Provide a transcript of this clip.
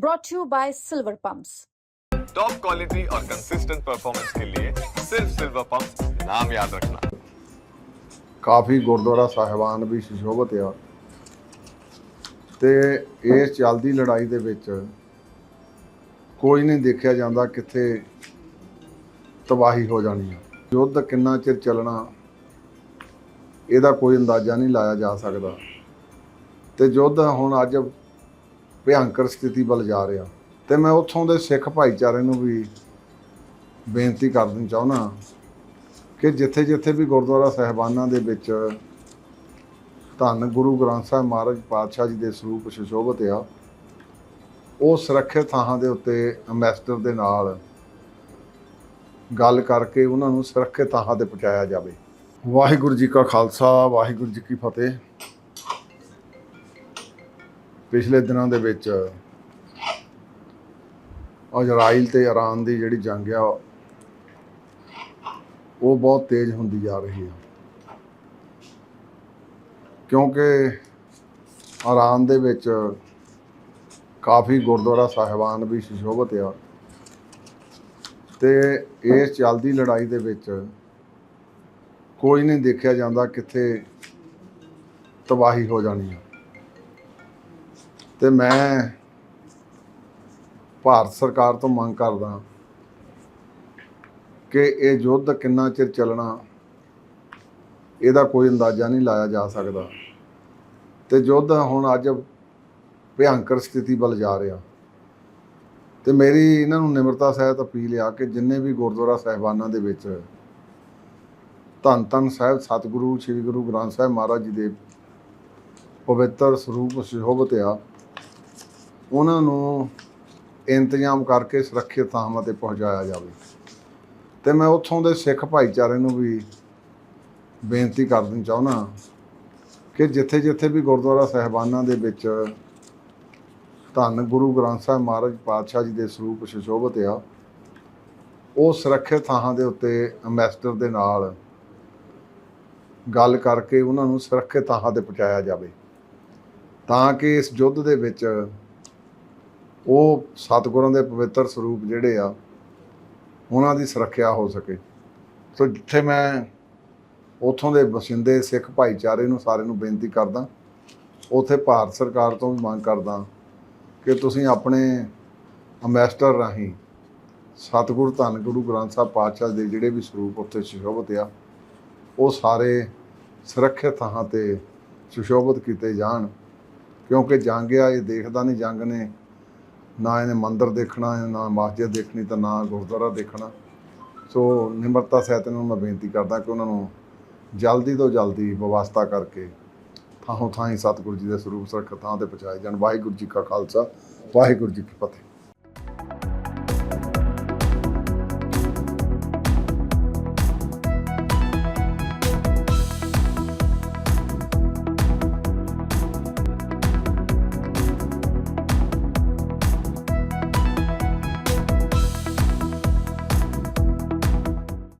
brought to you by Silver Pumps. Top quality और consistent performance के लिए सिर्फ सिल्वर पंप नाम याद रखना ਕਾਫੀ ਗੁਰਦੁਆਰਾ ਸਾਹਿਬਾਨ ਵੀ ਸੁਸ਼ੋਭਿਤ ਆ ਤੇ ਇਸ ਚੱਲਦੀ ਲੜਾਈ ਦੇ ਵਿੱਚ ਕੋਈ ਨਹੀਂ ਦੇਖਿਆ ਜਾਂਦਾ ਕਿੱਥੇ ਤਬਾਹੀ ਹੋ ਜਾਣੀ ਆ ਯੁੱਧ ਕਿੰਨਾ ਚਿਰ ਚੱਲਣਾ ਇਹਦਾ ਕੋਈ ਅੰਦਾਜ਼ਾ ਨਹੀਂ ਲਾਇਆ ਜਾ ਸਕਦਾ ਤੇ ਯੁੱਧ ਹੁਣ ਅੱਜ ਭਿਆੰਕਰ ਸਥਿਤੀ ਵੱਲ ਜਾ ਰਿਹਾ। ਤੇ ਮੈਂ ਉੱਥੋਂ ਦੇ ਸਿੱਖ ਭਾਈਚਾਰੇ ਨੂੰ ਵੀ ਬੇਨਤੀ ਕਰਨੀ ਚਾਹੁੰਦਾ ਕਿ ਜਿੱਥੇ ਜਿੱਥੇ ਵੀ ਗੁਰਦੁਆਰਾ ਸਾਹਿਬਾਨਾਂ ਦੇ ਵਿੱਚ ਧੰਨ ਗੁਰੂ ਗ੍ਰੰਥ ਸਾਹਿਬ ਮਹਾਰਾਜ ਪਾਤਸ਼ਾਹ ਜੀ ਦੇ ਸਰੂਪ ਸੁਸ਼ੋਭਿਤ ਆ, ਉਹ ਸੁਰੱਖਿਅਤ ਥਾਂ ਦੇ ਉੱਤੇ ਅੰਬੈਸਡਰ ਦੇ ਨਾਲ ਗੱਲ ਕਰਕੇ ਉਹਨਾਂ ਨੂੰ ਸੁਰੱਖਿਅਤ ਥਾਂ ਤੇ ਪਹੁੰਚਾਇਆ ਜਾਵੇ। ਵਾਹਿਗੁਰੂ ਜੀ ਕਾ ਖਾਲਸਾ, ਵਾਹਿਗੁਰੂ ਜੀ ਕੀ ਫਤਿਹ। ਪਿਛਲੇ ਦਿਨਾਂ ਦੇ ਵਿੱਚ ਇਜ਼ਰਾਈਲ ਤੇ ਇਰਾਨ ਦੀ ਜਿਹੜੀ ਜੰਗ ਆ, ਉਹ ਬਹੁਤ ਤੇਜ਼ ਹੁੰਦੀ ਜਾ ਰਹੀ ਹੈ ਕਿਉਂਕਿ ਇਰਾਨ ਦੇ ਵਿੱਚ ਕਾਫੀ ਗੁਰਦੁਆਰਾ ਸਾਹਿਬਾਨ ਵੀ ਸੁਸ਼ੋਭਿਤ ਆ ਤੇ ਇਸ ਚੱਲਦੀ ਲੜਾਈ ਦੇ ਵਿੱਚ ਕੋਈ ਨਹੀਂ ਦੇਖਿਆ ਜਾਂਦਾ ਕਿੱਥੇ ਤਬਾਹੀ ਹੋ ਜਾਣੀ ਹੈ ਤੇ ਮੈਂ ਭਾਰਤ ਸਰਕਾਰ ਤੋਂ ਮੰਗ ਕਰਦਾ ਕਿ ਇਹ ਯੁੱਧ ਕਿੰਨਾ ਚਿਰ ਚੱਲਣਾ, ਇਹਦਾ ਕੋਈ ਅੰਦਾਜ਼ਾ ਨਹੀਂ ਲਾਇਆ ਜਾ ਸਕਦਾ। ਤੇ ਯੁੱਧ ਹੁਣ ਅੱਜ ਭਿਆੰਕਰ ਸਥਿਤੀ ਵੱਲ ਜਾ ਰਿਹਾ। ਤੇ ਮੇਰੀ ਇਹਨਾਂ ਨੂੰ ਨਿਮਰਤਾ ਸਹਿਤ ਅਪੀਲ ਆ ਕਿ ਜਿੰਨੇ ਵੀ ਗੁਰਦੁਆਰਾ ਸਾਹਿਬਾਨਾਂ ਦੇ ਵਿੱਚ ਧੰਨ ਧੰਨ ਸਾਹਿਬ, ਸਤਿਗੁਰੂ, ਸ੍ਰੀ ਗੁਰੂ ਗ੍ਰੰਥ ਸਾਹਿਬ ਮਹਾਰਾਜ ਜੀ ਦੇ ਪਵਿੱਤਰ ਸਰੂਪ, ਸੁਸ਼ੋਭਿਤ ਆ ਉਹਨਾਂ ਨੂੰ ਇੰਤਜ਼ਾਮ ਕਰਕੇ ਸੁਰੱਖਿਅਤ ਥਾਵਾਂ ਤੇ ਪਹੁੰਚਾਇਆ ਜਾਵੇ। ਤੇ ਮੈਂ ਉੱਥੋਂ ਦੇ ਸਿੱਖ ਭਾਈਚਾਰੇ ਨੂੰ ਵੀ ਬੇਨਤੀ ਕਰਨੀ ਚਾਹੁੰਦਾ ਕਿ ਜਿੱਥੇ ਜਿੱਥੇ ਵੀ ਗੁਰਦੁਆਰਾ ਸਾਹਿਬਾਨਾਂ ਦੇ ਵਿੱਚ ਧੰਨ ਗੁਰੂ ਗ੍ਰੰਥ ਸਾਹਿਬ ਮਹਾਰਾਜ ਪਾਤਸ਼ਾਹ ਜੀ ਦੇ ਸਰੂਪ ਸੁਸ਼ੋਭਿਤ ਆ, ਉਹ ਸੁਰੱਖਿਅਤ ਥਾਂ ਦੇ ਉੱਤੇ ਅੰਬੈਸਡਰ ਦੇ ਨਾਲ ਗੱਲ ਕਰਕੇ ਉਹਨਾਂ ਨੂੰ ਸੁਰੱਖਿਅਤ ਥਾਂ ਤੇ ਪਹੁੰਚਾਇਆ ਜਾਵੇ ਤਾਂ ਕਿ ਇਸ ਯੁੱਧ ਦੇ ਵਿੱਚ ਉਹ ਸਤਿਗੁਰਾਂ ਦੇ ਪਵਿੱਤਰ ਸਰੂਪ ਜਿਹੜੇ ਆ, ਉਹਨਾਂ ਦੀ ਸੁਰੱਖਿਆ ਹੋ ਸਕੇ। ਸੋ ਜਿੱਥੇ ਮੈਂ ਉਥੋਂ ਦੇ ਵਸਿੰਦੇ ਸਿੱਖ ਭਾਈਚਾਰੇ ਨੂੰ ਸਾਰੇ ਨੂੰ ਬੇਨਤੀ ਕਰਦਾ, ਉਥੇ ਭਾਰਤ ਸਰਕਾਰ ਤੋਂ ਵੀ ਮੰਗ ਕਰਦਾ ਕਿ ਤੁਸੀਂ ਆਪਣੇ ਅੰਬੈਸਡਰ ਰਾਹੀਂ ਸਤਿਗੁਰੂ ਧੰਨ ਗੁਰੂ ਗ੍ਰੰਥ ਸਾਹਿਬ ਪਾਤਸ਼ਾਹ ਦੇ ਜਿਹੜੇ ਵੀ ਸਰੂਪ ਉੱਥੇ ਸੁਸ਼ੋਭਿਤ ਆ, ਉਹ ਸਾਰੇ ਸੁਰੱਖਿਅਤ ਥਾਂ ਤੇ ਸੁਸ਼ੋਭਿਤ ਕੀਤੇ ਜਾਣ, ਕਿਉਂਕਿ ਜੰਗ ਆ, ਇਹ ਦੇਖਦਾ ਨਹੀਂ ਜੰਗ ਨੇ ਨਾ ਇਹਨੇ ਮੰਦਿਰ ਦੇਖਣਾ ਹੈ, ਨਾ ਮਸਜਿਦ ਦੇਖਣੀ ਤਾਂ ਨਾ ਗੁਰਦੁਆਰਾ ਦੇਖਣਾ। ਸੋ ਨਿਮਰਤਾ ਸਹਿਤ ਨੂੰ ਮੈਂ ਬੇਨਤੀ ਕਰਦਾ ਕਿ ਉਹਨਾਂ ਨੂੰ ਜਲਦੀ ਤੋਂ ਜਲਦੀ ਵਿਵਸਥਾ ਕਰਕੇ ਥਾਂ ਥਾਂ ਹੀ ਸਤਿਗੁਰੂ ਜੀ ਦੇ ਸਰੂਪ ਸੁਰੱਖਿਅਤ ਥਾਂ ਤੇ ਪਹੁੰਚਾਏ ਜਾਣ। ਵਾਹਿਗੁਰੂ ਜੀ ਕਾ ਖਾਲਸਾ ਵਾਹਿਗੁਰੂ ਜੀ ਕੀ ਫਤਿਹ।